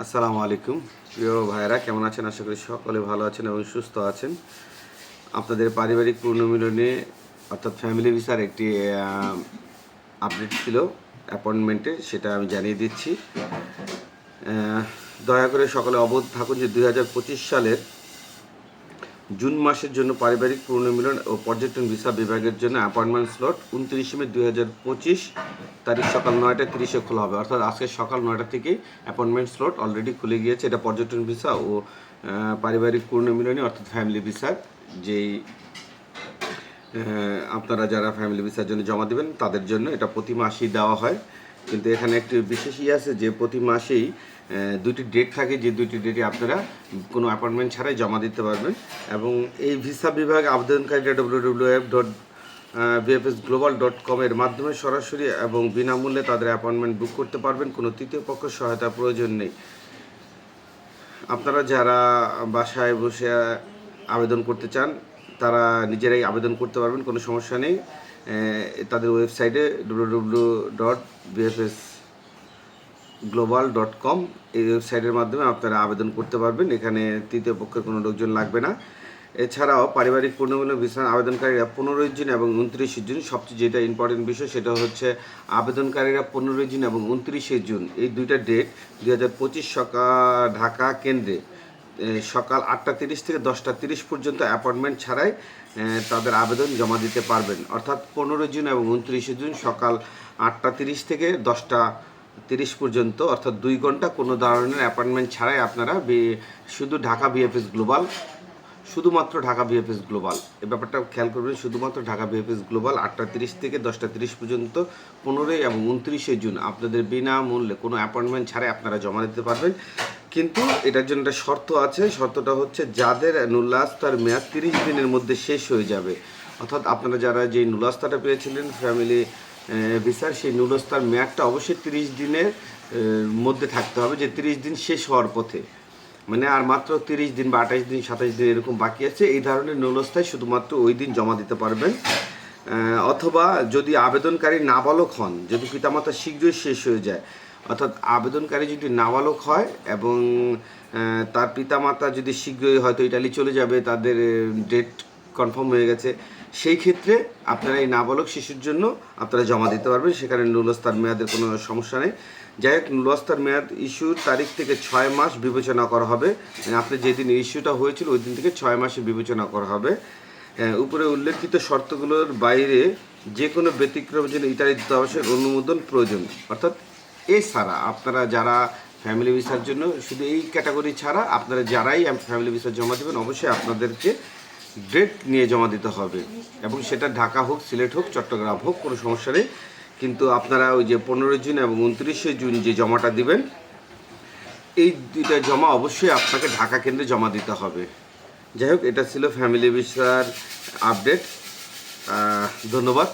আসসালামু আলাইকুম। প্রিয় ভাইয়েরা, কেমন আছেন? আশা করি সকলে ভালো আছেন এবং সুস্থ আছেন। আপনাদের পারিবারিক পুনর্মিলনে, অর্থাৎ ফ্যামিলি ভিসার একটি আপডেট ছিল অ্যাপয়েন্টমেন্টে সেটা আমি জানিয়ে দিচ্ছি। দয়া করে সকলে অবধ থাকুন যে দুই হাজার পঁচিশ সালের জুন মাসের জন্য পারিবারিক পুনর্মিলন ও পর্যটন ভিসা বিভাগের জন্য অ্যাপয়েন্টমেন্ট স্লট উনত্রিশে মে দুই হাজার পঁচিশ। তারিখ সকাল নয়টা তিরিশে খোলা হবে। অর্থাৎ আজকে সকাল নয়টা থেকেই অ্যাপয়েন্টমেন্ট স্লট অলরেডি খুলে গিয়েছে। এটা পর্যটন ভিসা ও পারিবারিক পুনর্মিলনী অর্থাৎ ফ্যামিলি ভিসার যেই আপনারা যারা ফ্যামিলি ভিসার জন্য জমা দেবেন তাদের জন্য এটা প্রতি মাসেই দেওয়া হয়। কিন্তু এখানে একটি বিশেষ ইয়ে আছে যে প্রতি মাসেই দুটি ডেট থাকে। যে দুটি ডেটে আপনারা কোনো অ্যাপয়েন্টমেন্ট ছাড়াই জমা দিতে পারবেন। এবং এই ভিসা বিভাগ আবেদনকারীরা W W F dot VFS global dot কমের মাধ্যমে সরাসরি এবং বিনামূল্যে তাদের অ্যাপয়েন্টমেন্ট বুক করতে পারবেন। কোনো তৃতীয় পক্ষ সহায়তা প্রয়োজন নেই। আপনারা যারা বাসায় বসে আবেদন করতে চান, তারা নিজেরাই আবেদন করতে পারবেন, কোনো সমস্যা নেই। তাদের ওয়েবসাইটে W dot VFS global dot com এই ওয়েবসাইটের মাধ্যমে আপনারা আবেদন করতে পারবেন। এখানে তৃতীয় পক্ষের কোনো লোকজন লাগবে না। এছাড়াও পারিবারিক পূর্ণমূল্য ভিসার আবেদনকারীরা পনেরোই জুন এবং উনত্রিশে জুন, সবচেয়ে যেটা ইম্পর্টেন্ট বিষয় সেটা হচ্ছে আবেদনকারীরা পনেরোই জুন এবং উনত্রিশে জুন, এই দুইটা ডেট দুই হাজার পঁচিশ সকাল ঢাকা কেন্দ্রে সকাল আটটা তিরিশ থেকে দশটা তিরিশ পর্যন্ত অ্যাপয়েন্টমেন্ট ছাড়াই তাদের আবেদন জমা দিতে পারবেন। অর্থাৎ পনেরোই জুন এবং উনত্রিশে জুন সকাল আটটা তিরিশ থেকে দশটা তিরিশ পর্যন্ত, অর্থাৎ দুই ঘণ্টা কোনো ধরনের অ্যাপয়েন্টমেন্ট ছাড়াই আপনারা শুধু ঢাকা বিএফএস গ্লোবাল শুধুমাত্র ঢাকা বিএফএস গ্লোবাল এই ব্যাপারটা খেয়াল করবেন, শুধুমাত্র ঢাকা বিএফএস গ্লোবাল আটটা তিরিশ থেকে দশটা তিরিশ পর্যন্ত পনেরোই এবং উনত্রিশে জুন। আপনাদের বিনামূল্যে কোনো অ্যাপয়েন্টমেন্ট ছাড়াই আপনারা জমা দিতে পারবেন। কিন্তু এটার জন্য একটা শর্ত আছে, শর্তটা হচ্ছে যাদের নুল্লাস্তার মেয়াদ তিরিশ দিনের মধ্যে শেষ হয়ে যাবে, অর্থাৎ আপনারা যারা যে নুলাস্তাটা পেয়েছিলেন ফ্যামিলি ভিসার সেই নুলস্তার মেয়াদটা অবশ্যই তিরিশ দিনের মধ্যে থাকতে হবে, যে তিরিশ দিন শেষ হওয়ার পথে। মানে আর মাত্র তিরিশ দিন বা আঠাশ দিন সাতাশ দিন এরকম বাকি আছে। এই ধরনের নৌলস্থায় শুধুমাত্র ওই দিন জমা দিতে পারবেন। অথবা যদি আবেদনকারী নাবালক হন, যদি পিতামাতা শীঘ্রই শেষ হয়ে যায়, অর্থাৎ আবেদনকারী যদি নাবালক হয় এবং তার পিতামাতা যদি শীঘ্রই হয়তো ইটালি চলে যাবে, তাদের ডেট কনফার্ম হয়ে গেছে। সেই ক্ষেত্রে আপনারা এই নাবালক শিশুর জন্য আপনারা জমা দিতে পারবেন। সেখানে নুলস্তার মেয়াদের কোনো সমস্যা নেই। যাই হোক নুলস্তার মেয়াদ ইস্যুর তারিখ থেকে ছয় মাস বিবেচনা করা হবে। মানে আপনি যেদিন ইস্যুটা হয়েছিল ওই দিন থেকে ছয় মাসে বিবেচনা করা হবে। আহ, উপরে উল্লেখিত শর্তগুলোর বাইরে যে কোনো ব্যতিক্রমের জন্য ইতালি দূতাবাসের অনুমোদন প্রয়োজন। অর্থাৎ এছাড়া আপনারা যারা ফ্যামিলি ভিসার জন্য শুধু এই ক্যাটাগরি ছাড়া আপনারা যারাই ফ্যামিলি ভিসা জমা দেবেন অবশ্যই আপনাদেরকে ডেট নিয়ে জমা দিতে হবে। এবং সেটা ঢাকা হোক, সিলেট হোক, চট্টগ্রাম হোক, কোনো সমস্যা নেই। কিন্তু আপনারা ওই যে পনেরোই জুন এবং উনত্রিশে জুন যে জমাটা দিবেন, এই দুইটা জমা অবশ্যই আপনাকে ঢাকা কেন্দ্রে জমা দিতে হবে। যাই হোক, এটা ছিল ফ্যামিলি ভিসার আপডেট ধন্যবাদ।